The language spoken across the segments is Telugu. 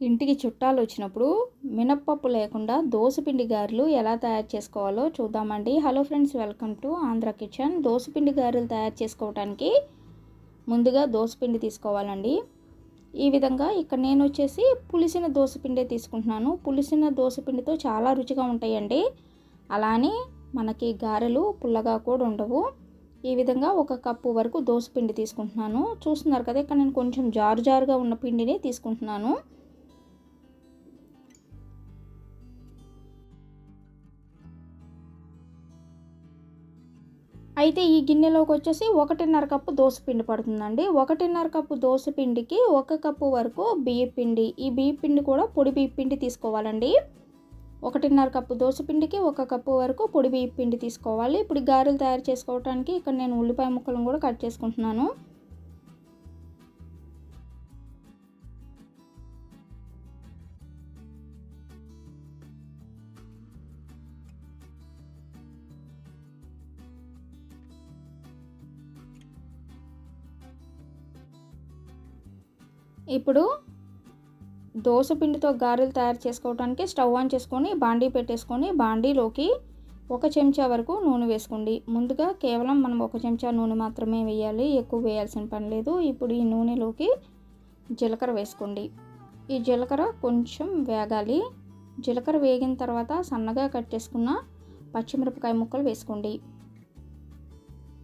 ఇంటికి చుట్టాలు వచ్చినప్పుడు మినప్పప్పు లేకుండా దోసపిండి గారెలు ఎలా తయారు చేసుకోవాలో చూద్దామండి. Hello friends welcome to Andhra kitchen దోసపిండి గారెలు తయారు చేసుకోవడానికి ముందుగా దోసపిండి తీసుకోవాలండి. ఈ విధంగా ఇక్కడ నేను వచ్చేసి పులిసిన దోసపిండే తీసుకుంటున్నాను. పులిసిన దోసపిండితో చాలా రుచిగా ఉంటాయండి. అలానే మనకి గారెలు పుల్లగా కూడా ఉండవు. ఈ విధంగా ఒక కప్పు వరకు దోసపిండి తీసుకుంటున్నాను. చూస్తున్నారు కదా ఇక్కడ నేను కొంచెం జారు జారుగా ఉన్న పిండిని తీసుకుంటున్నాను. అయితే ఈ గిన్నెలోకి వచ్చేసి ఒకటిన్నర కప్పు దోసపిండి పడుతుందండి. ఒకటిన్నర కప్పు దోసపిండికి ఒక కప్పు వరకు బియ్యపిండి ఈ బియ్యపిండి కూడా పొడి బియ్యపిండి తీసుకోవాలండి. ఒకటిన్నర కప్పు దోసపిండికి ఒక కప్పు వరకు పొడి బియ్యపిండి తీసుకోవాలి. ఇప్పుడు గారెలు తయారు చేసుకోవడానికి ఇక్కడ నేను ఉల్లిపాయ ముక్కలను కూడా కట్ చేసుకుంటున్నాను. ఇప్పుడు దోశ పిండితో గారెలు తయారు చేసుకోవడానికి స్టవ్ ఆన్ చేసుకొని బాండీ పెట్టేసుకొని బాండీలోకి ఒక చెంచా వరకు నూనె వేసుకోండి. ముందుగా కేవలం మనం ఒక చెంచా నూనె మాత్రమే వేయాలి. ఎక్కువ వేయాల్సిన పని లేదు. ఇప్పుడు ఈ నూనెలోకి జీలకర్ర వేసుకోండి. ఈ జీలకర్ర కొంచెం వేగాలి. జీలకర్ర వేగిన తర్వాత సన్నగా కట్ చేసుకున్న పచ్చిమిరపకాయ ముక్కలు వేసుకోండి.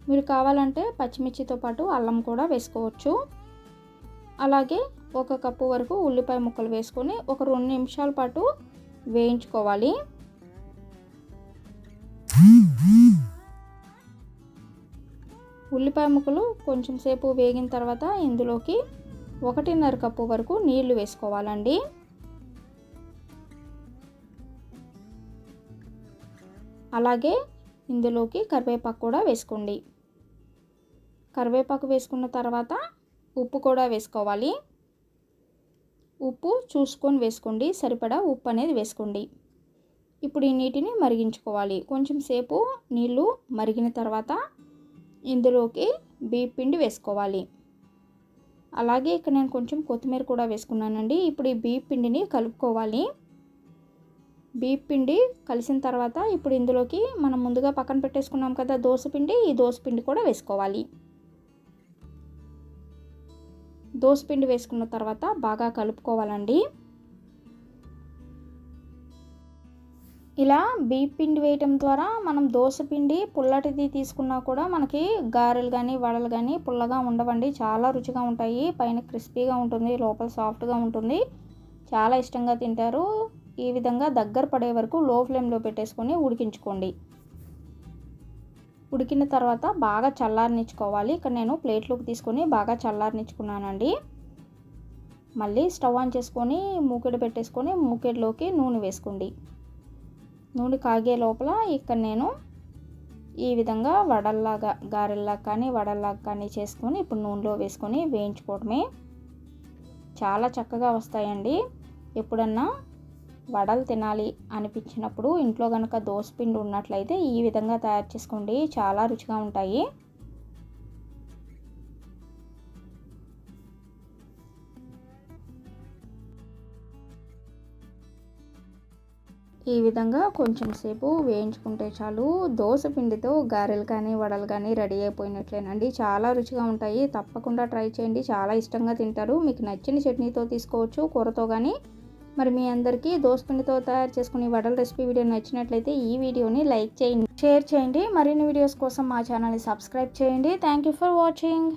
మీరు కావాలంటే పచ్చిమిర్చితో పాటు అల్లం కూడా వేసుకోవచ్చు. అలాగే ఒక కప్పు వరకు ఉల్లిపాయ ముక్కలు వేసుకొని ఒక రెండు నిమిషాల పాటు వేయించుకోవాలి. ఉల్లిపాయ ముక్కలు కొంచెం సేపు వేగిన తర్వాత ఇందులోకి ఒకటిన్నర కప్పు వరకు నీళ్ళు వేసుకోవాలండి. అలాగే ఇందులోకి కరివేపాకు కూడా వేసుకోండి. కరివేపాకు వేసుకున్న తర్వాత ఉప్పు కూడా వేసుకోవాలి. ఉప్పు చూసుకొని వేసుకోండి. సరిపడా ఉప్పు అనేది వేసుకోండి. ఇప్పుడు ఈ నీటిని మరిగించుకోవాలి. కొంచెం సేపు నీళ్ళు మరిగిన తర్వాత ఇందులోకి బీప్ పిండి వేసుకోవాలి. అలాగే ఇక్కడ నేను కొంచెం కొత్తిమీర కూడా వేసుకున్నానండి. ఇప్పుడు ఈ బీప్ పిండిని కలుపుకోవాలి. బీప్ పిండి కలిసిన తర్వాత ఇప్పుడు ఇందులోకి మనం ముందుగా పక్కన పెట్టేసుకున్నాం కదా దోశ పిండి ఈ దోశ పిండి కూడా వేసుకోవాలి. దోసపిండి వేసుకున్న తర్వాత బాగా కలుపుకోవాలండి. ఇలా బియ్య పిండి వేయటం ద్వారా మనం దోసపిండి పుల్లటిది తీసుకున్నా కూడా మనకి గారెలు కానీ వడలు కానీ పుల్లగా ఉండవండి. చాలా రుచిగా ఉంటాయి. పైన క్రిస్పీగా ఉంటుంది. లోపల సాఫ్ట్గా ఉంటుంది. చాలా ఇష్టంగా తింటారు. ఈ విధంగా దగ్గర పడే వరకు లో ఫ్లేమ్లో పెట్టేసుకొని ఉడికించుకోండి. ఉడికిన తర్వాత బాగా చల్లారనిచ్చుకోవాలి. ఇక్కడ నేను ప్లేట్లోకి తీసుకొని బాగా చల్లారనిచ్చుకున్నానండి. మళ్ళీ స్టవ్ ఆన్ చేసుకొని మూకెడు పెట్టేసుకొని మూకెడులోకి నూనె వేసుకోండి. నూనె కాగే లోపల ఇక్కడ నేను ఈ విధంగా వడల్లాగా గారెల్లాగా కానీ వడల్లాగా కానీ చేసుకొని ఇప్పుడు నూనెలో వేసుకొని వేయించుకోవడమే. చాలా చక్కగా వస్తాయండి. ఎప్పుడన్నా వడలు తినాలి అనిపించినప్పుడు ఇంట్లో కనుక దోసపిండి ఉన్నట్లయితే ఈ విధంగా తయారు చేసుకోండి. చాలా రుచిగా ఉంటాయి. ఈ విధంగా కొంచెం సేపు వేయించుకుంటే చాలు. దోశ పిండితో గారెలు కానీ వడలు కానీ రెడీ అయిపోయినట్లేనండి. చాలా రుచిగా ఉంటాయి. తప్పకుండా ట్రై చేయండి. చాలా ఇష్టంగా తింటారు. మీకు నచ్చిన చట్నీతో తీసుకోవచ్చు కూరతో కానీ. మరి మీ అందరికీ దోసపిండితో తయారు చేసుకునే వడల రెసిపీ వీడియో నచ్చినట్లయితే ఈ వీడియోని లైక్ చేయండి షేర్ చేయండి. మరిన్ని వీడియోస్ కోసం మా ఛానల్ని సబ్స్క్రైబ్ చేయండి. Thank you for watching